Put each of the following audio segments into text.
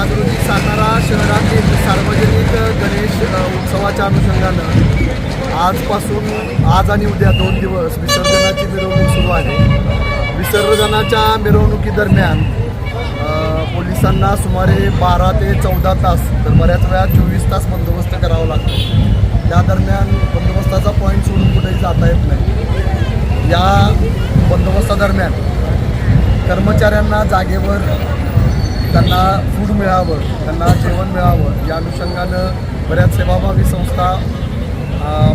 आज रोजी सातारा शहरातील सार्वजनिक गणेश उत्सवाच्या अनुषंगानं आजपासून आज आणि उद्या दोन दिवस विसर्जनाची मिरवणूक सुरू आहे. विसर्जनाच्या मिरवणुकीदरम्यान पोलिसांना सुमारे बारा ते चौदा तास तर बऱ्याच वेळा चोवीस तास बंदोबस्त करावा लागतो. त्या दरम्यान बंदोबस्ताचा पॉईंट सोडून कुठेही जाता येत नाही. या बंदोबस्तादरम्यान कर्मचाऱ्यांना जागेवर त्यांना फूड मिळावं त्यांना जेवण मिळावं या अनुषंगानं बऱ्याच सेवाभावी संस्था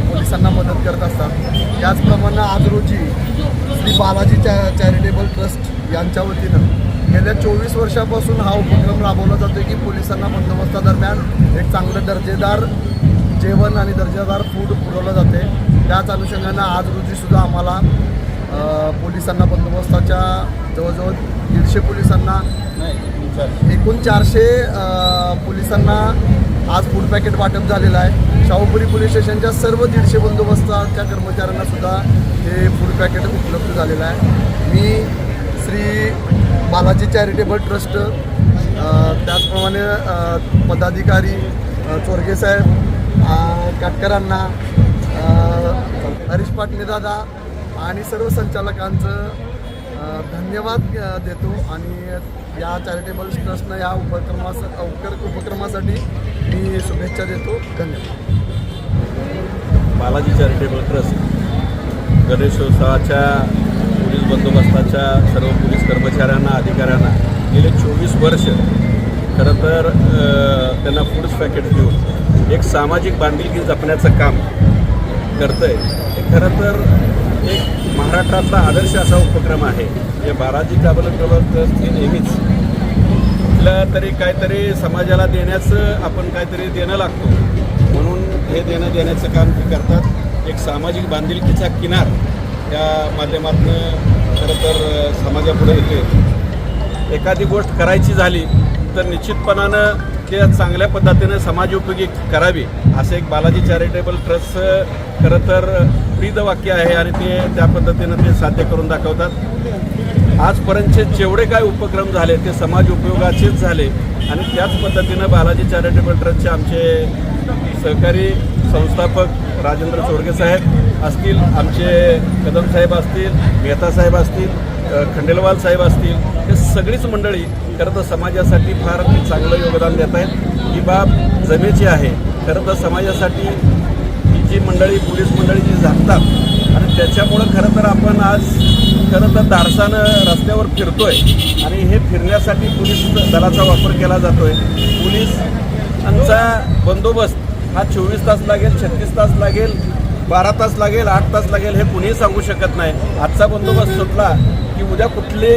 पोलिसांना मदत करत असतात. त्याचप्रमाणे आज रोजी श्री बालाजी चॅ चॅरिटेबल ट्रस्ट यांच्या वतीनं गेल्या चोवीस वर्षापासून हा उपक्रम राबवला जातो की पोलिसांना बंदोबस्तादरम्यान एक चांगलं दर्जेदार जेवण आणि दर्जेदार फूड पुरवलं जाते त्याच अनुषंगानं आज रोजीसुद्धा आम्हाला पोलिसांना बंदोबस्ताच्या जवळजवळ दीडशे पोलिसांना एकूण चारशे पोलिसांना आज फूड पॅकेट वाटप झालेलं आहे. शाहूपुरी पोलीस स्टेशनच्या सर्व दीडशे बंदोबस्ताच्या कर्मचाऱ्यांना सुद्धा हे फूड पॅकेट उपलब्ध झालेलं आहे. मी श्री बालाजी चॅरिटेबल ट्रस्ट त्याचप्रमाणे पदाधिकारी चोरगेसाहेब काटकरांना हरीश पाटणे दादा आणि सर्व संचालकांचं धन्यवाद देतो आणि या चॅरिटेबल ट्रस्टनं या उपक्रमास उपकर उपक्रमासाठी मी शुभेच्छा देतो. धन्यवाद. बालाजी चॅरिटेबल ट्रस्ट गणेशोत्सवाच्या पोलीस बंदोबस्ताच्या सर्व पोलीस कर्मचाऱ्यांना अधिकाऱ्यांना गेले चोवीस वर्ष खरं तर त्यांना फूड्स पॅकेट देऊन एक सामाजिक बांधिलकी जपण्याचं काम करतं आहे खरं तर एक महाराष्ट्रातला आदर्श असा उपक्रम आहे. जे बालाजी चॅरिटेबल ट्रस्ट हे नेहमीच कुठलं तरी काहीतरी समाजाला देण्याचं आपण काहीतरी देणं लागतो. म्हणून हे देणं देण्याचं काम ते करतात. एक सामाजिक बांधिलकीचा किनार या माध्यमातून खरं तर समाजापुढे येते एखादी गोष्ट करायची झाली तर निश्चितपणानं ते चांगल्या पद्धतीनं समाजोपयोगी करावी असं एक बालाजी चॅरिटेबल ट्रस्टचं खरं तर प्रीद वाक्य आहे आणि ते त्या पद्धतीनं ते साध्य करून दाखवतात. आजपर्यंतचे जेवढे काय उपक्रम झाले ते समाज उपयोगाचेच झाले. आणि त्याच पद्धतीनं बालाजी चॅरिटेबल ट्रस्टचे आमचे सहकारी संस्थापक राजेंद्र चोरगे साहेब असतील आमचे कदम साहेब असतील मेहता साहेब असतील खंडेलवाल साहेब असतील हे सगळीच मंडळी खरं तर समाजासाठी फार चांगलं योगदान देत आहेत. ही बाब जमेची आहे. खरं तर समाजासाठी जी मंडळी पोलीस मंडळी जी झाकतात आणि त्याच्यामुळं खरं तर आपण आज खरं तर धाडसानं रस्त्यावर फिरतोय आणि हे फिरण्यासाठी पोलीस दलाचा वापर केला जातोय. पोलिसांचा बंदोबस्त हा चोवीस तास लागेल छत्तीस तास लागेल बारा तास लागेल आठ तास लागेल हे कुणीही सांगू शकत नाही. आजचा बंदोबस्त सुटला की उद्या कुठली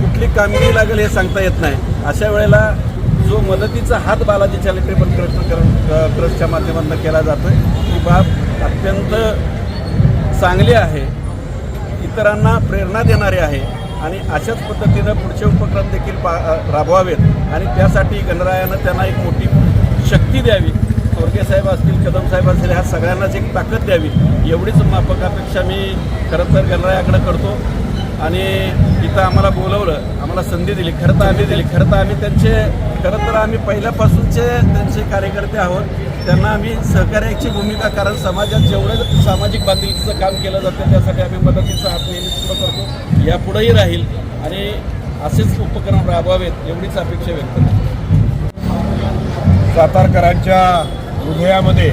कुठली कामगिरी लागेल हे सांगता येत नाही. अशा वेळेला जो मदतीचा हात बालाजी चॅरिटेबल ट्रस्ट ट्रस्टच्या माध्यमातून केला जातोय. आहे बाब अत्यंत चांगली आहे. इतरांना प्रेरणा देणारी आहे आणि अशाच पद्धतीनं पुढचे उपक्रम देखील पा राबवावेत आणि त्यासाठी गणरायानं त्यांना एक मोठी शक्ती द्यावी. थोरगे साहेब असतील कदम साहेब असतील ह्या सगळ्यांनाच एक ताकद द्यावी. एवढीच मापकापेक्षा मी खरं तर गणरायाकडे करतो. आणि इथं आम्हाला बोलवलं आम्हाला संधी दिली. खरं तर आम्ही दिली. खरं तर आम्ही त्यांचे खरं तर आम्ही पहिल्यापासूनचे त्यांचे कार्यकर्ते आहोत. त्यांना आम्ही सहकार्याची भूमिका कारण समाजात जेवढं सामाजिक बांधिलकीचं काम केलं जातं त्यासाठी आम्ही मदतीचा हात नेहमी सुरू करतो. यापुढेही राहील आणि असेच उपक्रम राबवावेत एवढीच अपेक्षा व्यक्त करतो. सातारकरांच्या हृदयामध्ये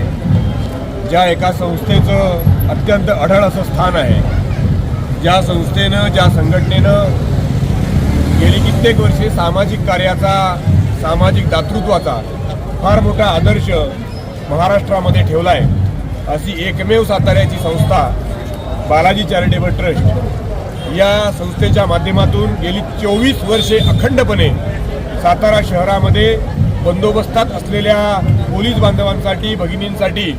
ज्या एका संस्थेचं अत्यंत अढळ असं स्थान आहे ज्या संस्थेनं ज्या संघटनेनं गेली कित्येक वर्षे सामाजिक कार्याचा सामाजिक दातृत्वाचा फार मोठा आदर्श महाराष्ट्रामध्ये ठेवला आहे अशी एकमेव साताऱ्याची संस्था बालाजी चॅरिटेबल ट्रस्ट या संस्थेच्या माध्यमातून गेली चोवीस वर्षे अखंडपणे सातारा शहरामध्ये बंदोबस्तात असलेल्या पोलीस बांधवांसाठी भगिनींसाठी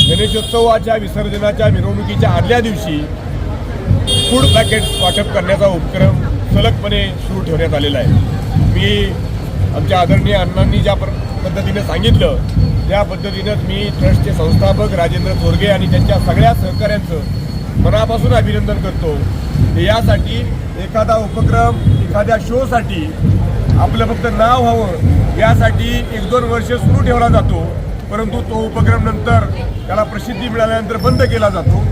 गणेशोत्सवाच्या विसर्जनाच्या मिरवणुकीच्या आदल्या दिवशी फूड पॅकेट्स वाटप करण्याचा उपक्रम सलगपणे सुरू ठेवण्यात आलेला आहे. मी आमच्या आदरणीय अण्णांनी ज्या पद्धतीने सांगितलं त्या पद्धतीनंच मी ट्रस्टचे संस्थापक राजेंद्र चोरगे आणि त्यांच्या सगळ्या सहकाऱ्यांचं मनापासून अभिनंदन करतो. यासाठी एखादा उपक्रम एखाद्या शोसाठी आपलं फक्त नाव व्हावं यासाठी एक दोन वर्ष सुरू ठेवला जातो. परंतु तो उपक्रम नंतर त्याला प्रसिद्धी मिळाल्यानंतर बंद केला जातो.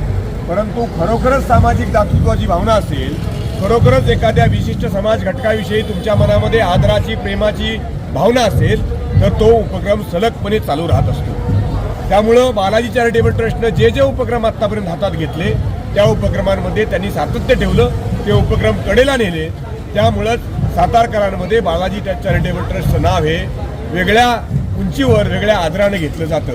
परंतु खरोखरच सामाजिक दातृत्वाची भावना असेल खरोखरच एखाद्या विशिष्ट समाज घटकाविषयी तुमच्या मनामध्ये आदराची प्रेमाची भावना असेल तर तो उपक्रम सलगपणे चालू राहत असतो. त्यामुळं बालाजी चॅरिटेबल ट्रस्टनं जे जे उपक्रम आत्तापर्यंत हातात घेतले त्या उपक्रमांमध्ये त्यांनी सातत्य ठेवलं ते उपक्रम कडेला नेले. त्यामुळंच सातारकरांमध्ये बालाजी चॅरिटेबल ट्रस्टचं नाव हे वेगळ्या उंचीवर वेगळ्या आदराने घेतलं जातं.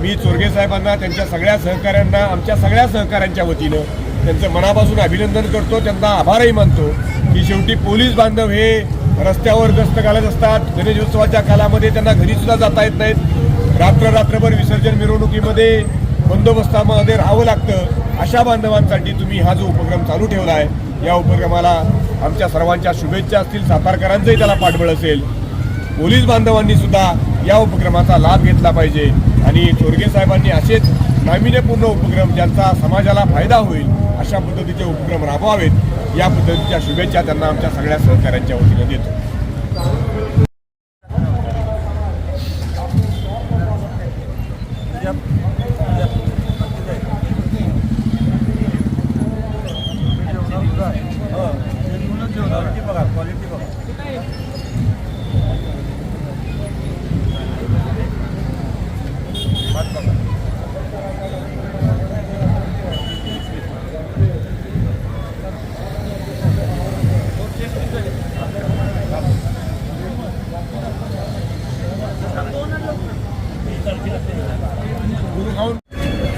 मी चोरगे साहेबांना त्यांच्या सगळ्या सहकाऱ्यांना आमच्या सगळ्या सहकाऱ्यांच्या वतीनं त्यांचं मनापासून अभिनंदन करतो. त्यांना आभारही मानतो. की शेवटी पोलीस बांधव हे रस्त्यावर गस्त घालत असतात. गणेशोत्सवाच्या कालामध्ये त्यांना घरी सुद्धा जाता येत नाहीत. रात्र रात्रभर विसर्जन मिरवणुकीमध्ये बंदोबस्तामध्ये राहावं लागतं. अशा बांधवांसाठी तुम्ही हा जो उपक्रम चालू ठेवला आहे या उपक्रमाला आमच्या सर्वांच्या शुभेच्छा असतील. सातारकरांचंही त्याला पाठबळ असेल. पोलीस बांधवांनी सुद्धा या उपक्रमाचा लाभ घेतला पाहिजे. आणि चोरगे साहेबांनी असेच नाविन्यपूर्ण उपक्रम ज्यांचा समाजाला फायदा होईल अशा पद्धतीचे उपक्रम राबवावेत. या पद्धतीच्या शुभेच्छा त्यांना आमच्या सगळ्या सहकाऱ्यांच्या वतीने देतो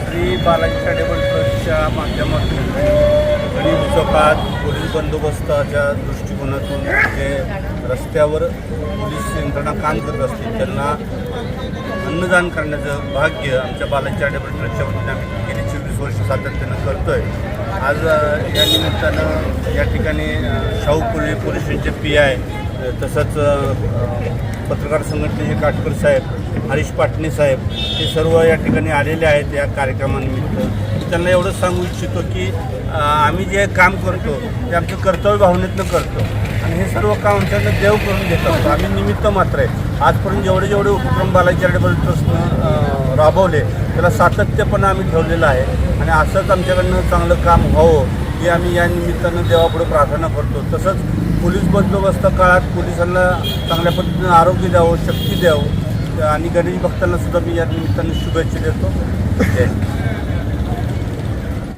श्री बालाजी चॅरिटेबल ट्रस्टच्या माध्यमातून गणेश चौकात पोलीस बंदोबस्ताच्या दृष्टिकोनातून जे रस्त्यावर पोलीस यंत्रणा काम करत असतील त्यांना अन्नदान करण्याचं भाग्य आमच्या बालाजी चॅरिटेबल ट्रस्टच्या वतीने आम्ही गेली चोवीस वर्ष सातत्यानं करतो आहे आज या निमित्तानं या ठिकाणी शाहू पोलीस पोलीस स्टेशनचे पी आय तसंच पत्रकार संघटनेचे काटकर साहेब हरीश पाटणे साहेब हे सर्व या ठिकाणी आलेले आहेत या कार्यक्रमानिमित्त. त्यांना एवढंच सांगू इच्छितो की आम्ही जे काम करतो ते आमचं कर्तव्य भावनेतनं करतो आणि हे सर्व काम आमच्याकडनं देव करून घेत असतो. आम्ही निमित्त मात्र आहे. आजपर्यंत जेवढे जेवढे उपक्रम बालाजी चॅरिटेबल ट्रस्टनं राबवले त्याला सातत्यपणा आम्ही ठेवलेलं आहे. आणि असंच आमच्याकडनं चांगलं काम व्हावं हे आम्ही या निमित्तानं देवापुढे प्रार्थना करतो. तसंच पोलीस बंदोबस्त काळात पोलिसांना चांगल्या पद्धतीनं आरोग्य द्यावं शक्ती द्यावं आणि गणेश भक्तांना सुद्धा मी या निमित्तानं शुभेच्छा देतो. जय